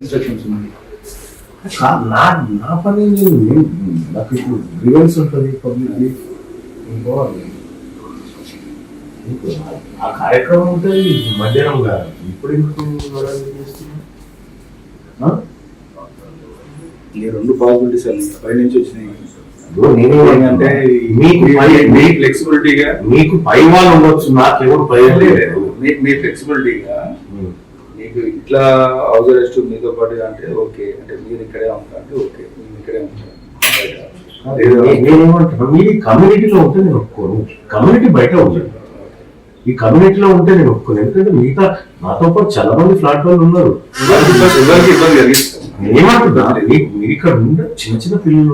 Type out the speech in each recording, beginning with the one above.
Instructions ఉన్నాయి కా- నా నా పని నేను నేను- నాకు ఇప్పుడు గ్రీవెన్స్ ఉంటుంది పబ్లిక్ పోవాలి? ఆ కార్యక్రమం ఉంటుంది మధ్యాహ్నం కాదు ఇప్పుడు? ఈ రెండు పాసిబిలిటీస్ అన్ని పై నుంచి వచ్చినాయి నేను ఏంటంటే మీకు పై మీ ఫ్లెక్సిబిలిటీగా మీకు పై వాళ్ళు ఉండొచ్చు నాకెవరు పై వాళ్ళు లేరు. మీ- ఫ్లెక్సిబిలిటీగా. మీకు ఇట్లా హౌస్ అరెస్ట్ మీతో పాటు అంటే ఓకే. అంటే మీరు ఇక్కడే ఉంటారు అంటే ఓకే. మేము ఇక్కడే ఉంటాం. నేనేమంటున్నా మీ కమ్యూనిటీలో ఉంటే నేను ఒప్పుకోను. కమ్యూనిటీ బయట ఉండండి ఈ కమ్యూనిటీలో ఉంటే నేను ఒప్పుకోను. ఎందుకంటే మిగతా నాతో పాటు చాలా మంది ఫ్లాట్ వాళ్ళు ఉన్నారు. ఎవరికి ఇబ్బంది- ఎవరికి ఇబ్బంది కలిగిస్తాం నేను ఏమంటున్నా మీకు మీరు ఇక్కడ ఉండే చిన్న చిన్న పిల్లలు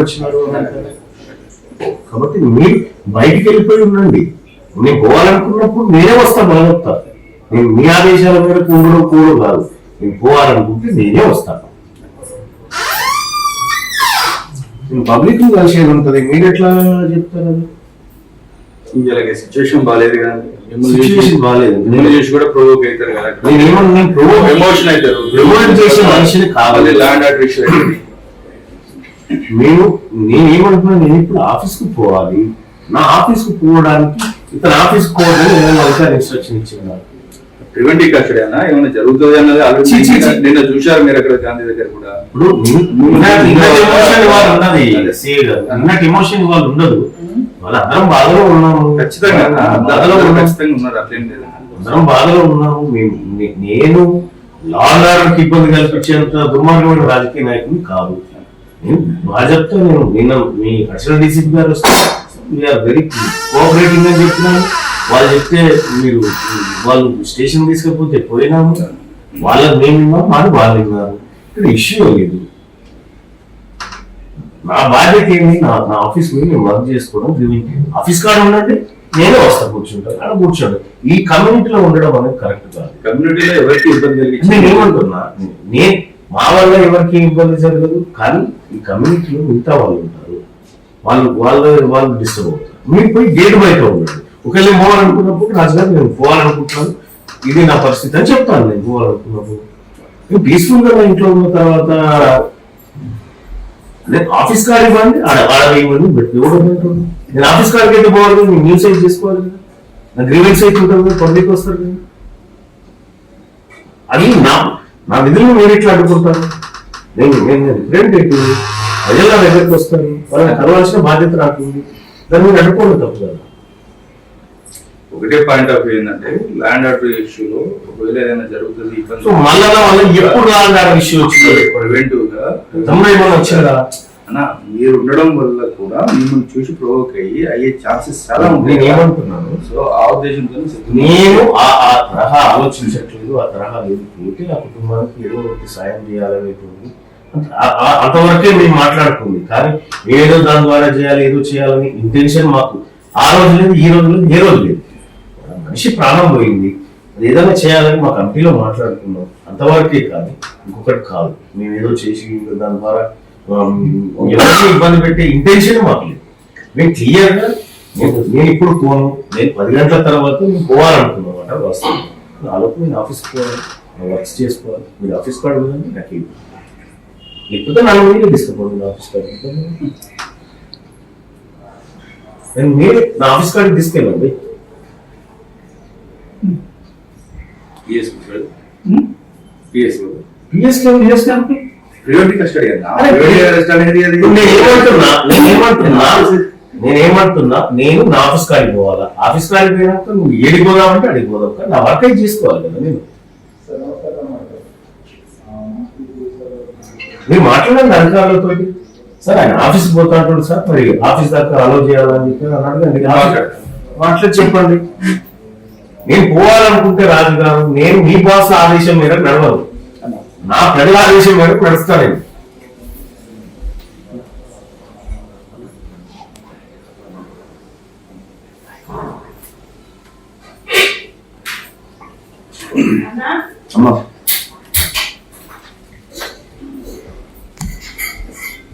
వచ్చినారు కాబట్టి మీరు బయటికి వెళ్ళిపోయి ఉండండి. నేను పోవాలనుకున్నప్పుడు నేనే వస్తా మొదలవుతా నేను మీ ఆదేశాల మేరకు ఉండడం కూడా కాదు. నేను పోవాలనుకుంటే నేనే వస్తాను. పబ్లిక్ కలిసేది ఉంటుంది. మీరు ఎట్లా చెప్తారు అది? సిచ్యువేషన్ బాగాలేదు బాగాలేదు. మిమ్మల్ని చూసి కూడా ప్రొవోక్ అవుతారు కదా. నేను ఏమన్నా నేను ఎమోషన్ అవుతారు. చేసే మనిషిని కావాలి. ల్యాండ్ ఆర్డర్ ఇష్యూ అవుతుంది నేను నేనేమంటున్నా నేను ఇప్పుడు ఆఫీస్కు పోవాలి. నా ఆఫీస్కు పోవడానికి ఇతను ఆఫీస్కు పోవడానికి నేను ఒకసారి ఇన్స్ట్రక్షన్ ఇచ్చాను నాకు. ప్రివెంటివ్ కస్టడీ అన్న? ఏమైనా జరుగుతుంది అన్నది ఛీ. నిన్న చూశారు మీరు అక్కడ గాంధీ దగ్గర కూడా? ఎమోషన్ ఇవాళ ఉండదు. వాళ్ళ అందరం బాధలో ఉన్నాము. ఖచ్చితంగా. బాధలో ఖచ్చితంగా ఉన్నారు అట్లేం లేదు. అందరం బాధలో ఉన్నాము. నేను లా అండ్ ఆర్డర్కి ఇబ్బంది కల్పించేంత దుర్మార్గమైన రాజకీయ నాయకుని కాదు. నేను భాజప్తో నేను నిన్న మీ అడిషనల్ డీసీపీ గారు వస్తే వీఆర్ వెరీ కోఆపరేటింగ్ అని చెప్పినాను వాళ్ళు చెప్తే మీరు వాళ్ళు స్టేషన్ తీసుకపోతే పోయినాము. వాళ్ళకి మేము విన్నాము మాకు వాళ్ళు విన్నారు ఇక్కడ ఇష్యూ లేదు. నా బాధ్యత ఏంటి నా నా ఆఫీస్ మీద నేను వర్క్ చేసుకోవడం ఆఫీస్ కాడ ఉండండి నేనే వస్తా కూర్చుంటాను. అక్కడ కూర్చోండి. ఈ కమ్యూనిటీలో ఉండడం అనేది కరెక్ట్ కాదు. కమ్యూనిటీలో ఎవరికి ఇబ్బంది నేను కలిగించి ఏమంటున్నా? నేను మా వల్ల ఎవరికి ఇబ్బంది జరగదు కానీ ఈ కమ్యూనిటీలో మిగతా వాళ్ళు ఉంటారు. వాళ్ళు వాళ్ళు వాళ్ళు డిస్టర్బ్ అవుతారు. మీరు పోయి గేట్ బయట ఉండండి. ఒకవేళ నేను పోవాలనుకున్నప్పుడు రాజుగారు నేను పోవాలనుకుంటున్నాను. ఇది నా పరిస్థితి అని చెప్తాను నేను పోవాలనుకున్నప్పుడు. నేను పీస్ఫుల్ నా ఇంట్లో ఉన్న తర్వాత నేను ఆఫీస్ కార్ ఇవ్వండి ఆడ ఆడ ఇవ్వండి బట్ ఎవరు నేను ఆఫీస్ కార్కి అయితే పోవాలి కదా, నేను న్యూస్ అయితే చేసుకోవాలి కదా. నా గ్రీవెన్స్ అయితే ఉంటుంది కదా పబ్లిక్ వస్తారు కదా. అది నా నా విధులను మీరు ఎట్లా అడ్డుకుంటారు. నేను నేను రిప్రజెంటేటివ్ ప్రజలు నా దగ్గరికి వస్తాను. వాళ్ళని కలవాల్సిన బాధ్యత నాకు దాన్ని మీరు అడ్డుకోవడం తప్పు కదా ఒకటే పాయింట్ ఆఫ్ వ్యూ ఏంటంటే ల్యాండ్ ఆర్డర్ ఇష్యూలో ఒకవేళ ఏదైనా జరుగుతుంది సో ఇబ్బంది మళ్ళా ఎప్పుడు వచ్చింది? ప్రివెంటివ్గా తమ్ముడు ఏమైనా వచ్చిందా? అన్న మీరు ఉండడం వల్ల కూడా మిమ్మల్ని చూసి ప్రొవోక్ అయ్యి అయ్యే ఛాన్సెస్ చాలా నేను ఉంటాయి ఏమంటున్నాను? సో ఆ ఉద్దేశంతో నేను ఆ ఆ తరహా ఆలోచించట్లేదు ఆ తరహా లేదు పోతే ఆ కుటుంబానికి ఏదో ఒకటి సాయం చేయాలనేటువంటి అంతవరకే మేము మాట్లాడుకుంది కానీ ఏదో దాని ద్వారా చేయాలి ఏదో చేయాలని ఇంటెన్షన్ మాకు. ఆ రోజు లేదు ఈ రోజు లేదు ఏ రోజు లేదు. మనిషి ప్రాణం పోయింది. అది ఏదైనా చేయాలని మా కంపెనీలో మాట్లాడుకున్నాం. అంతవరకే కాదు ఇంకొకటి కాదు. మేము ఏదో చేసి దాని ద్వారా ఆమ్, ఎవరిని ఇబ్బంది పెట్టే ఇంటెన్షన్ మాకు లేదు. మేము క్లియర్గా నేను నేను ఇప్పుడు పోను. నేను పది గంటల తర్వాత నేను పోవాలనుకున్నాను అనమాట వస్తాను ఆలోపు నేను ఆఫీస్కి పోవాలి నేను వర్క్స్ చేసుకోవాలి. మీరు ఆఫీస్ కార్డు ఉందండి నాకు ఇవ్వండి లేకపోతే నాలుగు మీరే తీసుకుపోండి ఆఫీస్ కార్డు నేను మీరు నా ఆఫీస్ కార్డు తీసుకెళ్ళండి పిఎస్ పిఎస్ పిఎస్ లెవెల్ చేస్తాను ప్రివెంటివ్ కస్టడీ అన్న అరే, ప్రివెంటివ్ అరెస్ట్ అనేది అది ఇప్పుడు నేను ఏమంటున్నా నేను ఏమంటున్నా నేను ఏమంటున్నా నేను నా ఆఫీస్ కాడికి పోవాలా? ఆఫీస్ కాడికి పోయినాక నువ్వు ఏడికి పోదామంటే అడిగి పోదాం కానీ నా వర్క్ అయితే చేసుకోవాలి కదా నేను? మీరు మాట్లాడండి అధికారులతో సార్ ఆయన ఆఫీస్ పోతా అంటాడు సార్. మరి ఆఫీస్ దాకా అలో చేయాలని చెప్పి అని అడగండి మాట్లాడతాను. మాట్లాడి. చెప్పండి. నేను పోవాలనుకుంటే రాజు గారు నేను మీ బాస్ ఆదేశం మేరకు నడవను. నా ప్రజల ఆదేశం మేరకు నడుస్తా నేను అన్నా